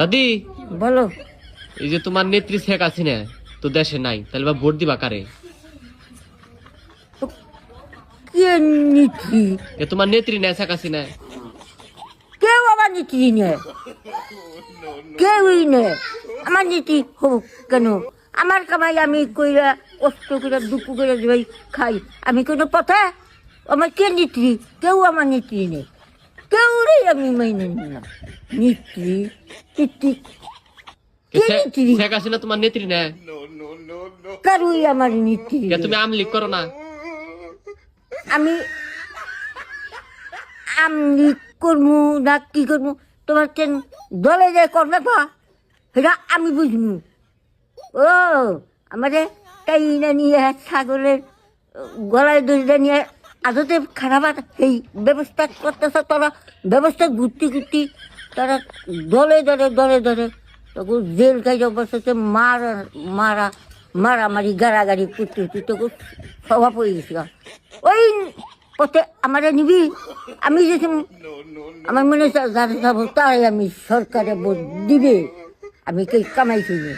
দাদি? বলো। এই যে তোমার নেত্রী শেখ হাসিনা তো দেশে নাই তাহলে বা ভোট দিবা কারে? কে নীতি এ তোমার নেত্রী নেই শেখ হাসিনা। কেউ আমার নীতি নেই কেউই নেই আমার নীতি হোক কেন? আমার কামাই আমি কইরা কষ্ট করে দুঃখ করে যাই খাই আমি কোনো পথে? আমার কে নীতি কেউ আমার নীতি নেই। কেউরই আমি মাইনে নিলাম শেখ হাসিনা তোমার নেত্রী কারুই আমার নীতি কে তুমি আমলিক করো না আমি করব না কি করব তোমার ট্রেন দলে যে করবে পা সেটা আমি বুঝব ও আমাদের তাই না নিয়ে ছাগলের গলায় দড়িটা নিয়ে আদতে খারাপ আর সেই ব্যবস্থা করতেছ, তারা ব্যবস্থা ঘুরতে ঘুরতে তারা দলে ধরে দলে ধরে তখন জেল খাইতে বসেছে, মারা মারা, মারামারি গাড়াগাড়ি করতে করতে তখন স্বভাব হয়ে গেছিল ওই পথে আমার নিবি? আমি যে আমার মনে হচ্ছে যারা যাব তাই আমি সরকারে ভোট দিবে। আমি কে কামাইছি না